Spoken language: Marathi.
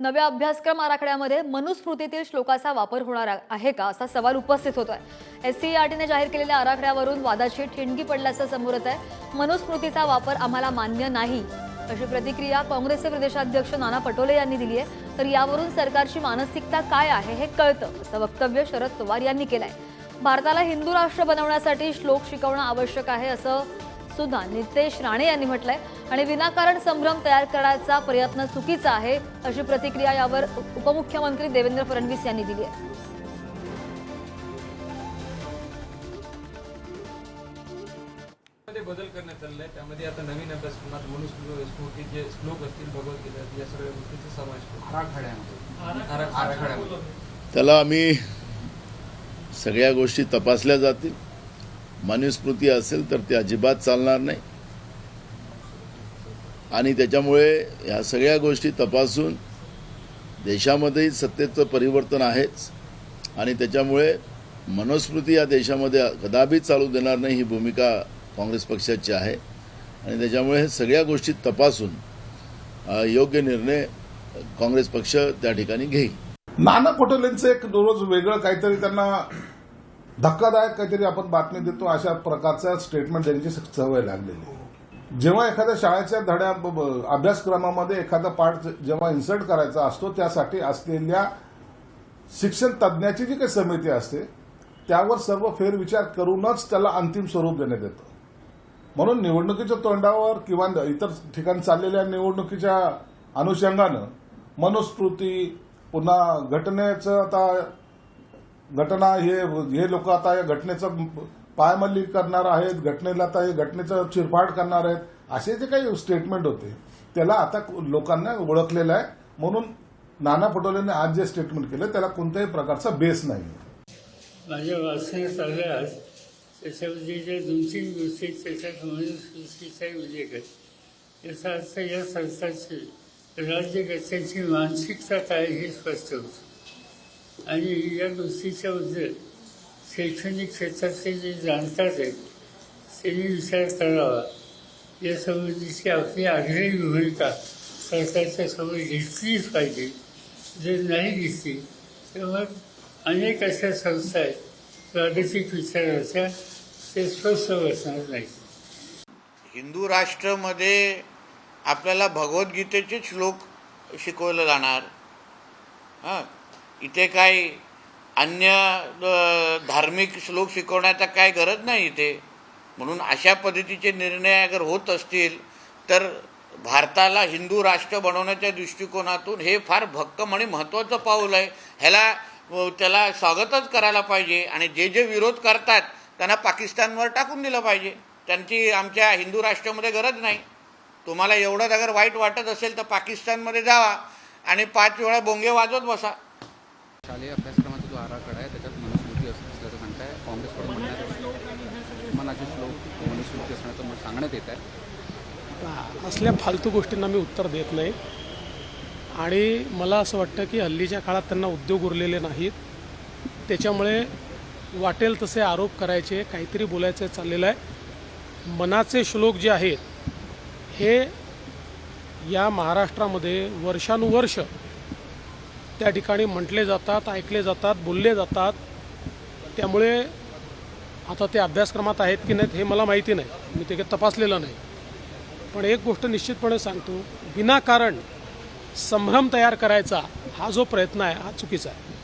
नव्या अभ्यासक्रम आराखड्यामध्ये मनुस्मृतीतील श्लोकाचा वापर होणार आहे का असा सवाल उपस्थित होतोय. एस सी आर टीने जाहीर केलेल्या आराखड्यावरून वादाची ठिणगी पडल्याचं समोर येत आहे. मनुस्मृतीचा वापर आम्हाला मान्य नाही अशी प्रतिक्रिया काँग्रेसचे प्रदेशाध्यक्ष नाना पटोले यांनी दिली आहे. तर यावरून सरकारची मानसिकता काय आहे हे कळतं असं वक्तव्य शरद पवार यांनी केलंय. भारताला हिंदू राष्ट्र बनवण्यासाठी श्लोक शिकवणं आवश्यक आहे असं सुद्धा नितेश राणे यांनी म्हटलंय. आणि विनाकारण संभ्रम तयार करण्याचा प्रयत्न चुकीचा आहे अशी प्रतिक्रिया यावर उपमुख्यमंत्री देवेंद्र फडणवीस यांनी दिली आहे. मध्ये बदल करण्यात आलेला आहे. त्यामध्ये आता नवीन अभ्यासक्रमात मनुस्मृती जे श्लोक असतील भगवद्गीता या सगळ्या गोष्टींचा समावेश आराखड्यामध्ये. त्याला आम्ही सगळ्या गोष्टी तपासल्या जातील. मनुस्मृती असेल तर ते अजिबात चालणार नाही. आणि त्याच्यामुळे ह्या सगळ्या गोष्टी तपासून देशामध्येही सत्तेचं परिवर्तन आहेच. आणि त्याच्यामुळे मनुस्मृती या देशामध्ये कदापि चालू देणार नाही ही भूमिका काँग्रेस पक्षाची आहे. आणि त्याच्यामुळे हे सगळ्या गोष्टी तपासून योग्य निर्णय काँग्रेस पक्ष त्या ठिकाणी घेईल. नाना पटोलेंचं एक रोज वेगळं काहीतरी त्यांना धक्कादायक काहीतरी आपण बातमी देतो अशा प्रकारचा स्टेटमेंट देण्याची सवय लागलेली जेव्हा एखाद्या शाळेच्या धड्या ब- अभ्यासक्रमामध्ये एखादा पाठ जेव्हा इन्सर्ट करायचा असतो त्यासाठी असलेल्या शिक्षण तज्ज्ञाची जी काही समिती असते त्यावर सर्व फेरविचार करूनच त्याला अंतिम स्वरूप देण्यात येतं. म्हणून निवडणुकीच्या तोंडावर किंवा इतर ठिकाणी चाललेल्या निवडणुकीच्या अनुषंगानं मनुस्मृती पुन्हा घटनेचं आता घटना हे हे लोक आता या घटनेचं पायमल्ली करणार आहेत घटनेला आता हे घटनेचं चिरफाड करणार आहेत असे जे काही स्टेटमेंट होते त्याला आता लोकांना ओळखलेलं आहे. म्हणून नाना पटोलेने आज जे स्टेटमेंट केलं त्याला कोणत्याही प्रकारचा बेस नाही. माझ्या वाचण्यात आल्यास त्याच्यामध्ये ज्या दोन तीन गोष्टी त्याच्यात उल्लेख आहे याचा अर्थ या सरकारची राज्यकर्त्यांची मानसिकता काय हे स्पष्ट होतं. आणि या गोष्टीच्याबद्दल शैक्षणिक क्षेत्रातले जे जाणकार आहेत त्यांनी विचार करावा. यासंबंधीची आपली आग्रही भूमिका सरकारच्या समोर घेतलीच पाहिजे. जर नाही घेतली तर मग अनेक अशा संस्था आहेत प्रादेशिक विचाराच्या ते स्वस्थ बसणार नाही हिंदू राष्ट्रमध्ये आपल्याला भगवद्गीतेचे श्लोक शिकवलं जाणार. हां. इथे काही अन्य धार्मिक श्लोक शिकवण्याचा काय गरज नाही इथे. म्हणून अशा पद्धतीचे निर्णय अगर होत असतील तर भारताला हिंदू राष्ट्र बनवण्याच्या दृष्टिकोनातून हे फार भक्कम आणि महत्त्वाचं पाऊल आहे. ह्याला त्याला स्वागतच करायला पाहिजे आणि जे जे विरोध करतात त्यांना पाकिस्तानवर टाकून दिलं पाहिजे. त्यांची आमच्या हिंदू राष्ट्रामध्ये गरज नाही. तुम्हाला एवढंच अगर वाईट वाटत असेल तर पाकिस्तानमध्ये जावा आणि पाच वेळा बोंगे वाजवत बसा. शालेय अभ्यासक्रमाचा जो आराखडा आहे त्याच्यात मनुस्मृती असल्याचं सांगताय. काँग्रेसकडून म्हणण्यात मनाचे श्लोक मनुस्मृती असण्याचं मत सांगण्यात येत आहे. असल्या फालतू गोष्टींना मी उत्तर देत नाही. आणि मला असं वाटतं की हल्लीच्या काळात त्यांना उद्योग उरलेले नाहीत. त्याच्यामुळे वाटेल तसे आरोप करायचे काहीतरी बोलायचं चाललेलं आहे. मनाचे श्लोक जे आहेत हे या महाराष्ट्रामध्ये वर्षानुवर्ष त्या ठिकाणी म्हटले जातात ऐकले जातात बोलले जातात. त्यामुळे आता ते अभ्यासक्रमात आहेत की नाहीत हे मला माहिती नाही. मी ते तपासलेलं नाही. पण एक गोष्ट निश्चितपणे सांगतो विनाकारण संभ्रम तयार करायचा हा जो प्रयत्न आहे हा चुकीचा आहे.